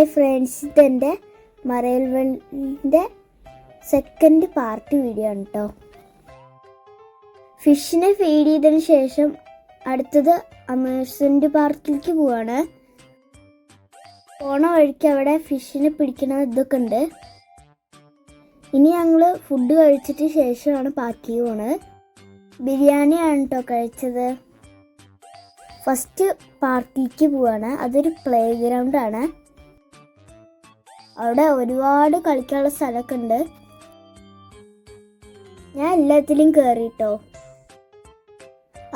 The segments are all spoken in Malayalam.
ഹായ് ഫ്രണ്ട്സ് ഇതെന്റെ മറയൽ വെള്ളിന്റെ സെക്കൻഡ് പാർട്ട് വീഡിയോ ആണ് കേട്ടോ ഫിഷിനെ ഫീഡ് ചെയ്തതിന് ശേഷം അടുത്തത് അമേസ്മെന്റ് പാർക്കിലേക്ക് പോവാണ്. പോണ വഴിക്ക് അവിടെ ഫിഷിനെ പിടിക്കണ ഇതൊക്കെ ഉണ്ട്. ഇനി ഞങ്ങൾ ഫുഡ് കഴിച്ചിട്ട് ശേഷമാണ് പാക്ക് പോണത്. ബിരിയാണിയാണ് കേട്ടോ കഴിച്ചത്. ഫസ്റ്റ് പാർക്കിലേക്ക് പോവാണ്. അതൊരു പ്ലേ ഗ്രൗണ്ട് ആണ്. അവിടെ ഒരുപാട് കളിക്കാനുള്ള സ്ഥലമൊക്കെ ഉണ്ട്. ഞാൻ എല്ലാത്തിലും കയറിട്ടോ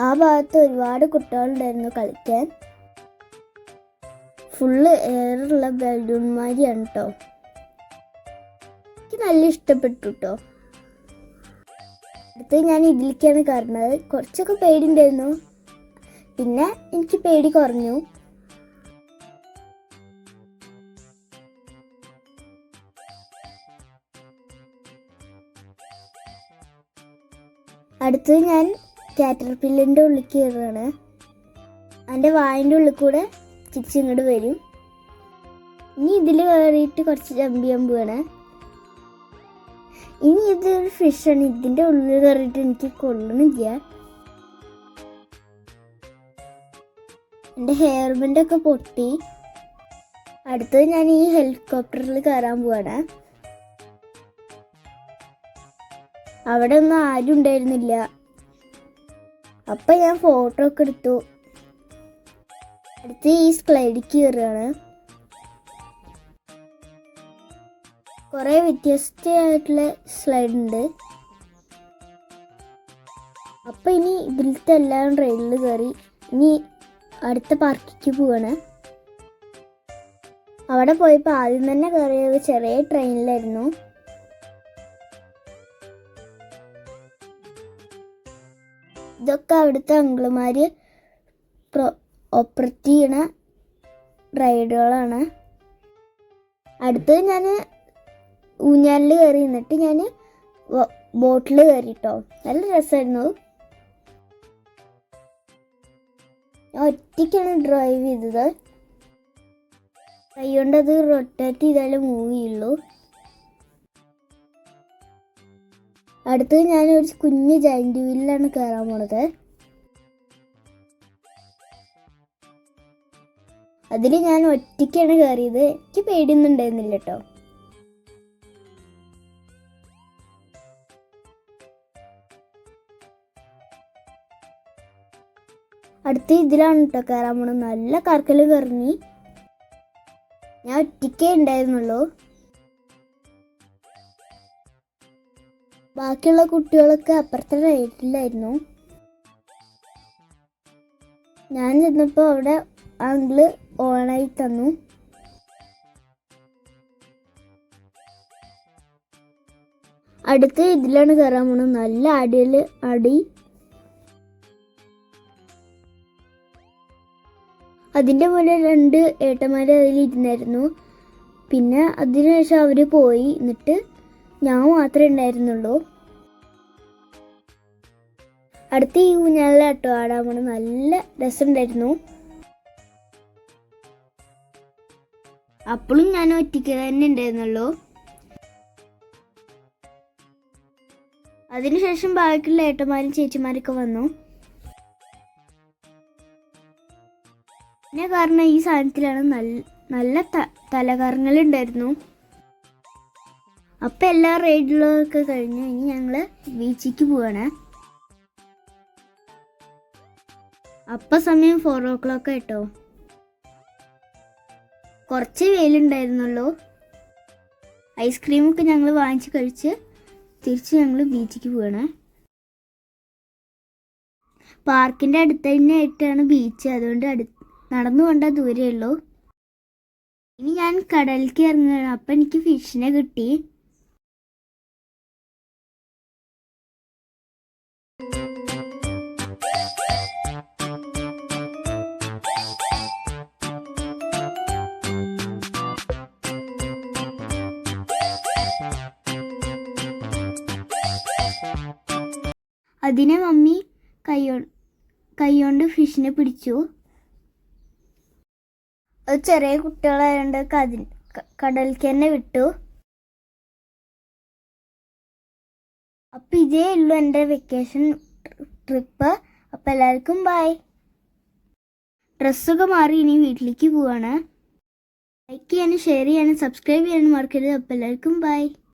ആ ഭാഗത്ത് ഒരുപാട് കുട്ടികളുണ്ടായിരുന്നു കളിക്കാൻ. ഫുള്ള് എയറുള്ള ബലൂൺമാരിയാണ് കേട്ടോ എനിക്ക് നല്ല ഇഷ്ടപ്പെട്ടു കേട്ടോ അടുത്ത് ഞാൻ ഇതിലേക്കാണ് കയറുന്നത് കുറച്ചൊക്കെ പേടിയുണ്ടായിരുന്നു. പിന്നെ എനിക്ക് പേടി കുറഞ്ഞു. അടുത്തത് ഞാൻ കാറ്റർപില്ലിന്റെ ഉള്ളിൽ കയറുകയാണ് അതിന്റെ വായന്റെ ഉള്ളിൽ കൂടെ തിരിച്ചിങ്ങോട്ട് വരും. ഇനി ഇതിൽ കയറിയിട്ട് കുറച്ച് ജമ്പ് ചെയ്യാൻ ഇനി ഇതൊരു ഫിഷാണ് ഇതിന്റെ ഉള്ളിൽ കയറിയിട്ട് എനിക്ക് കൊള്ളണില്ല എന്റെ ഹെയർ ഒക്കെ പൊട്ടി. അടുത്തത് ഞാൻ ഈ ഹെലികോപ്റ്ററിൽ കയറാൻ പോവാണ്. അവിടെ ഒന്നും ആരും ഉണ്ടായിരുന്നില്ല. അപ്പൊ ഞാൻ ഫോട്ടോ ഒക്കെ എടുത്തു. അടുത്ത് ഈ സ്ലൈഡിൽ കയറുകയാണ് കുറേ വ്യത്യസ്തമായിട്ടുള്ള സ്ലൈഡ് ഉണ്ട്. അപ്പൊ ഇനി ഇതിലത്തെ എല്ലാം ട്രെയിനിൽ കയറി ഇനി അടുത്ത പാർക്കിക്ക് പോവാണ്. അവിടെ പോയപ്പോൾ ആദ്യം തന്നെ കയറിയത് ചെറിയ ട്രെയിനിലായിരുന്നു ഇതൊക്കെ അവിടുത്തെ അങ്കിൾമാർ ഓപ്പറേറ്റ് ചെയ്യണ റൈഡുകളാണ്. അടുത്തത് ഞാൻ ഊഞ്ഞാലിൽ കയറി നിന്നിട്ട് ഞാൻ ബോട്ടിൽ കയറിട്ടോ നല്ല രസമായിരുന്നു ഒറ്റയ്ക്കാണ് ഡ്രൈവ് ചെയ്തത്. കൈ കൊണ്ട് അത് റൊട്ടേറ്റ് ചെയ്താലേ മൂവ് ചെയ്യുള്ളൂ. അടുത്തത് ഞാൻ ഒരു കുഞ്ഞ് ജയന്റ് വീലിലാണ് കയറാൻ പോണത്. അതിൽ ഞാൻ ഒറ്റയ്ക്കാണ് കയറിയത് എനിക്ക് പേടിയൊന്നുണ്ടായിരുന്നില്ല കേട്ടോ. അടുത്ത് ഇതിലാണ് കേട്ടോ കയറാൻ പോണത്. നല്ല കറക്കൽ കറങ്ങി. ഞാൻ ഒറ്റയ്ക്കേ ഉണ്ടായിരുന്നുള്ളൂ. ബാക്കിയുള്ള കുട്ടികളൊക്കെ അപ്പുറത്തെ റൈറ്റിലായിരുന്നു ഞാൻ ചെന്നപ്പോൾ അവിടെ അങ്കിൾ ഓണായി തന്നു. അടുത്ത ഇതിലാണ് കയറാൻ പോണത്. നല്ല അടിയിൽ അടി. അതിന്റെ പോലെ രണ്ട് ഏട്ടന്മാർ അതിൽ ഇരുന്നായിരുന്നു പിന്നെ അതിനുശേഷം അവർ പോയി. എന്നിട്ട് ഞാൻ മാത്രമേ ഉണ്ടായിരുന്നുള്ളൂ. അടുത്ത ഈ ഊഞ്ഞാലിലാട്ടോ ആടാൻ പോണ നല്ല രസമുണ്ടായിരുന്നു. അപ്പോഴും ഞാൻ ഒറ്റയ്ക്ക് തന്നെ ഉണ്ടായിരുന്നുള്ളൂ. അതിനുശേഷം ബാക്കിയുള്ള ഏട്ടന്മാരും ചേച്ചിമാരൊക്കെ വന്നു. പിന്നെ കാരണം ഈ സാധനത്തിലാണ് നല്ല നല്ല തലകറങ്ങലുണ്ടായിരുന്നു. അപ്പം എല്ലാ റൈഡിലൊക്കെ കഴിഞ്ഞ് ഇനി ഞങ്ങൾ ബീച്ചിക്ക് പോവാണ്. അപ്പം സമയം ഫോർ ഓ ക്ലോക്ക് കേട്ടോ കുറച്ച് വെയിലുണ്ടായിരുന്നുള്ളൂ. ഐസ്ക്രീമൊക്കെ ഞങ്ങൾ വാങ്ങിച്ച് കഴിച്ച് തിരിച്ച് ഞങ്ങൾ ബീച്ചിക്ക് പോവാണ്. പാർക്കിന്റെ അടുത്ത് തന്നെ ആയിട്ടാണ് ബീച്ച്. അതുകൊണ്ട് അടു നടന്നു കൊണ്ട ദൂരമേ ഉള്ളൂ. ഇനി ഞാൻ കടലിലേക്ക് ഇറങ്ങുകയാണ്. അപ്പം എനിക്ക് ഫിഷിനെ കിട്ടി. അതിനെ മമ്മി കൈയോ കൈകൊണ്ട് ഫിഷിനെ പിടിച്ചു. അത് ചെറിയ കുട്ടികളായതുകൊണ്ട് കതി കടലിലേക്ക് തന്നെ വിട്ടു. അപ്പം ഇതേ ഉള്ളൂ എന്റെ വെക്കേഷൻ ട്രിപ്പ് അപ്പം എല്ലാവർക്കും ബൈ ഡ്രസ്സൊക്കെ മാറി ഇനി വീട്ടിലേക്ക് പോവാണ്. ലൈക്ക് ചെയ്യാനും ഷെയർ ചെയ്യാനും സബ്സ്ക്രൈബ് ചെയ്യാനും മറക്കരുത്. അപ്പം എല്ലാവർക്കും ബൈ